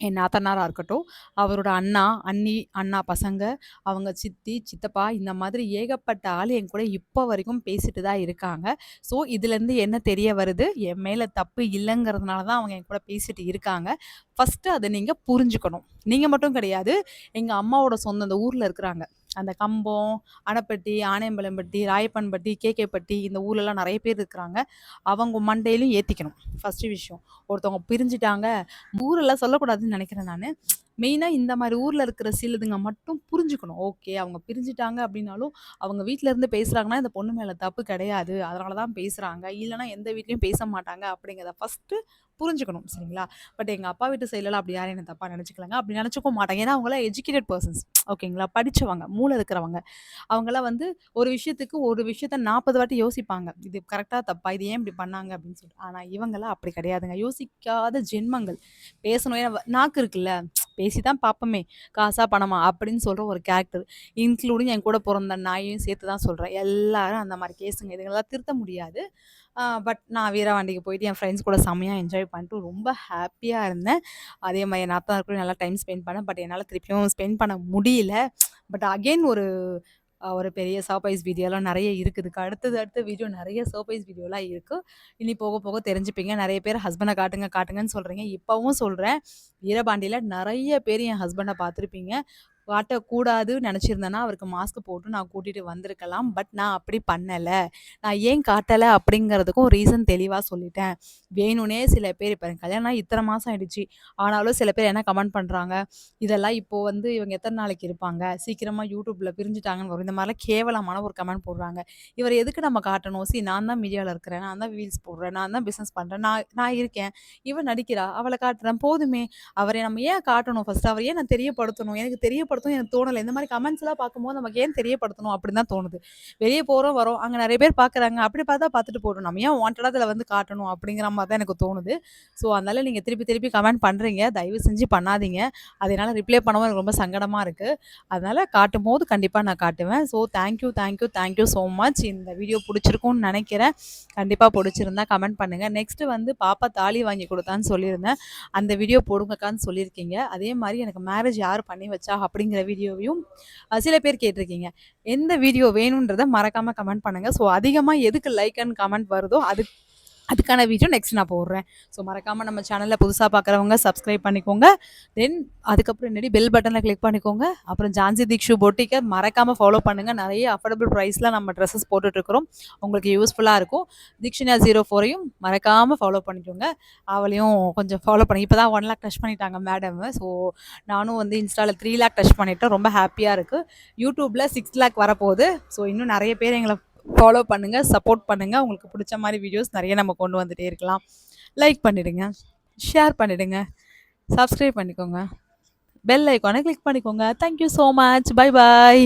என் நாத்தனாராக இருக்கட்டும் அவரோட அண்ணா அண்ணி அண்ணா பசங்க அவங்க சித்தி சித்தப்பா இந்த மாதிரி ஏகப்பட்ட ஆள் என் கூட இப்போ வரைக்கும் பேசிட்டு தான் இருக்காங்க. ஸோ இதுலேருந்து என்ன தெரிய வருது? என் மேலே தப்பு இல்லைங்கிறதுனால தான் அவங்க என் கூட பேசிட்டு இருக்காங்க. ஃபஸ்ட்டு அதை நீங்கள் புரிஞ்சுக்கணும். நீங்கள் மட்டும் கிடையாது எங்கள் அம்மாவோட சொந்த அந்த ஊரில் இருக்கிறாங்க. அந்த கம்பம் அணைப்பட்டி ஆனையம்பலம்பட்டி ராயப்பன்பட்டி கேகேப்பட்டி இந்த ஊர்லலாம் நிறைய பேர் இருக்கிறாங்க. அவங்க மண்டையிலும் ஏற்றிக்கணும் ஃபஸ்ட்டு விஷயம். ஒருத்தவங்க பிரிஞ்சுட்டாங்க. ஊரெல்லாம் சொல்லக்கூடாது சொல்லக்கூடாதுன்னு நினைக்கிறேன் நான். மெயினாக இந்த மாதிரி ஊரில் இருக்கிற சிலதுங்க மட்டும் புரிஞ்சுக்கணும். ஓகே அவங்க பிரிஞ்சுட்டாங்க அப்படின்னாலும் அவங்க வீட்டில் இருந்து பேசுகிறாங்கன்னா இந்த பொண்ணு மேலே தப்பு கிடையாது. அதனால தான் பேசுகிறாங்க இல்லைன்னா எந்த வீட்லேயும் பேச மாட்டாங்க அப்படிங்கிறத ஃபஸ்ட்டு புரிஞ்சுக்கணும் சரிங்களா? பட் எங்கள் அப்பா வீட்டு சைடில் அப்படி யாரும் என்ன தப்பாக நினச்சிக்கலாங்க. அப்படி நினச்சிக்க மாட்டாங்க. ஏன்னா அவங்களாம் எஜுகேட்டட் பர்சன்ஸ் ஓகேங்களா? படித்தவங்க மூளை இருக்கிறவங்க. அவங்களாம் வந்து ஒரு விஷயத்துக்கு ஒரு விஷயத்த நாற்பது வாட்டி யோசிப்பாங்க. இது கரெக்டாக தப்பா? இது ஏன் இப்படி பண்ணாங்க? அப்படின்னு சொல்லிட்டு. ஆனால் இவங்கெல்லாம் அப்படி கிடையாதுங்க. யோசிக்காத ஜென்மங்கள். பேசணும். ஏன்னா நாக்கு இருக்குல்ல? பேசி தான் பார்ப்போமே காசா பணமா? அப்படின்னு சொல்கிற ஒரு கேரக்டர் இன்க்ளூடிங் என் கூட பிறந்த நாயையும் சேர்த்து தான் சொல்கிறேன் எல்லாரும் அந்த மாதிரி கேஸுங்க இதுங்களாம் திருத்த முடியாது. பட் நான் வீரவாண்டிக்கு போயிட்டு என் ஃப்ரெண்ட்ஸ் கூட செம்மையாக என்ஜாய் பண்ணிட்டு ரொம்ப ஹாப்பியாக இருந்தேன். அதே மாதிரி என் நாத்தனார் கூட நல்லா டைம் ஸ்பெண்ட் பண்ணேன். பட் என்னால் திருப்பியும் ஸ்பெண்ட் பண்ண முடியல. பட் அகெயின் ஒரு ஒரு பெரிய சர்ப்ரைஸ் வீடியோலாம் நிறைய இருக்குதுக்கு அடுத்தது அடுத்த வீடியோ நிறைய சர்ப்ரைஸ் வீடியோலாம் இருக்குது இனி போக போக தெரிஞ்சுப்பீங்க. நிறைய பேர் ஹஸ்பண்டை காட்டுங்க காட்டுங்கன்னு சொல்கிறீங்க இப்போவும் சொல்கிறேன் வீரபாண்டியில் நிறைய பேர் என் ஹஸ்பண்டை பார்த்துருப்பீங்க. காட்டக்கூடாதுன்னு நினச்சிருந்தேன்னா அவருக்கு மாஸ்க் போட்டு நான் கூட்டிகிட்டு வந்திருக்கலாம். பட் நான் அப்படி பண்ணலை. நான் ஏன் காட்டலை அப்படிங்கிறதுக்கும் ரீசன் தெளிவாக சொல்லிட்டேன். வேணும்னே சில பேர் இப்போ எனக்கு கல்யாணம் இத்தனை மாதம் ஆயிடுச்சு. ஆனாலும் சில பேர் என்ன கமெண்ட் பண்ணுறாங்க இதெல்லாம் இப்போது வந்து இவங்க எத்தனை நாளைக்கு இருப்பாங்க? சீக்கிரமாக யூடியூப்பில் பிரிஞ்சுட்டாங்கன்னு வரும். இந்த மாதிரிலாம் கேவலமான ஒரு கமெண்ட் போடுறாங்க. இவர் எதுக்கு நம்ம காட்டணும்? சி நான் தான் மீடியாவில் இருக்கிறேன். நான் தான் வீல்ஸ் போடுறேன். நான் தான் பிஸ்னஸ் பண்ணுறேன் நான் நான் இருக்கேன். இவன் நடிக்கிறா. அவளை காட்டுறேன். போதுமே. அவரை நம்ம ஏன் காட்டணும்? ஃபர்ஸ்ட் அவர் ஏன் நான் தெரியப்படுத்தணும்? எனக்கு தெரியப்படுத்தணும் எனக்கு தோணலை. இந்த மாதிரி கமெண்ட்ஸ் எல்லாம் பார்க்கும்போது நமக்கு ஏன் தெரியப்படுத்தணும் அப்படின்னு தான் தோணுது. வெளியே போகிறோம் வரோம். அங்கே நிறைய பேர் பார்க்குறாங்க. அப்படி பார்த்தா பார்த்துட்டு போகணும் நம்ம ஏன் வாண்டடாக அதில் வந்து காட்டணும் அப்படிங்கிற மாதிரி தான் எனக்கு தோணுது. ஸோ அதனால நீங்கள் திருப்பி திருப்பி கமெண்ட் பண்ணுறீங்க தயவு செஞ்சு பண்ணாதீங்க. அதனால ரிப்ளை பண்ணவும் எனக்கு ரொம்ப சங்கடமாக இருக்குது அதனால் காட்டும் போது கண்டிப்பாக நான் காட்டுவேன். So thank you thank you thank you so much இந்த வீடியோ பிடிச்சிருக்கும்னு நினைக்கிறேன். கண்டிப்பாக பிடிச்சிருந்தா கமெண்ட் பண்ணுங்கள் நெக்ஸ்ட்டு வந்து பாப்பா தாலி வாங்கி கொடுத்தான்னு சொல்லியிருந்தேன். அந்த வீடியோ போடுங்கக்கான்னு சொல்லியிருக்கீங்க. அதே மாதிரி எனக்கு மேரேஜ் யார் பண்ணி வச்சா அப்படி அப்படிங்கிற வீடியோவையும் சில பேர் கேட்டிருக்கீங்க. எந்த வீடியோ வேணுன்றதை மறக்காமல் கமெண்ட் பண்ணுங்கள் ஸோ அதிகமாக எதுக்கு லைக் அண்ட் கமெண்ட் வருதோ அதுக்கு அதுக்கான வீடியோ நெக்ஸ்ட் நான் போடுறேன். ஸோ மறக்காமல் நம்ம சேனலில் புதுசாக பார்க்குறவங்க சப்ஸ்கிரைப் பண்ணிக்கோங்க. தென் அதுக்கப்புறம் என்னடி? பெல் பட்டனில் கிளிக் பண்ணிக்கோங்க. அப்புறம் ஜான்சி தீக்ஷு பொட்டிக்கை மறக்காமல் ஃபாலோ பண்ணுங்கள் நிறைய அஃபோர்டபுள் ப்ரைஸில் நம்ம ட்ரெஸ்ஸஸ் போட்டுட்ருக்கிறோம் உங்களுக்கு யூஸ்ஃபுல்லாக இருக்கும். தீக்ஷினா ஜீரோ ஃபோரையும் மறக்காமல் ஃபாலோ பண்ணிக்கோங்க. அவளையும் கொஞ்சம் ஃபாலோ பண்ணி இப்போ தான் ஒன் லேக் டச் பண்ணிட்டாங்க மேடம் ஸோ நானும் வந்து இன்ஸ்டாவில் த்ரீ லேக் டச் பண்ணிட்டேன். ரொம்ப ஹாப்பியாக இருக்குது யூடியூப்பில் சிக்ஸ் லேக் வரப்போகுது. ஸோ இன்னும் நிறைய பேர் எங்களை ஃபாலோ பண்ணுங்கள் சப்போர்ட் பண்ணுங்கள் உங்களுக்கு பிடிச்ச மாதிரி வீடியோஸ் நிறைய நம்ம கொண்டு வந்துகிட்டே இருக்கலாம். லைக் பண்ணிவிடுங்க ஷேர் பண்ணிடுங்க சப்ஸ்கிரைப் பண்ணிக்கோங்க. பெல் ஐக்கானை கிளிக் பண்ணிக்கோங்க. Thank you so much bye bye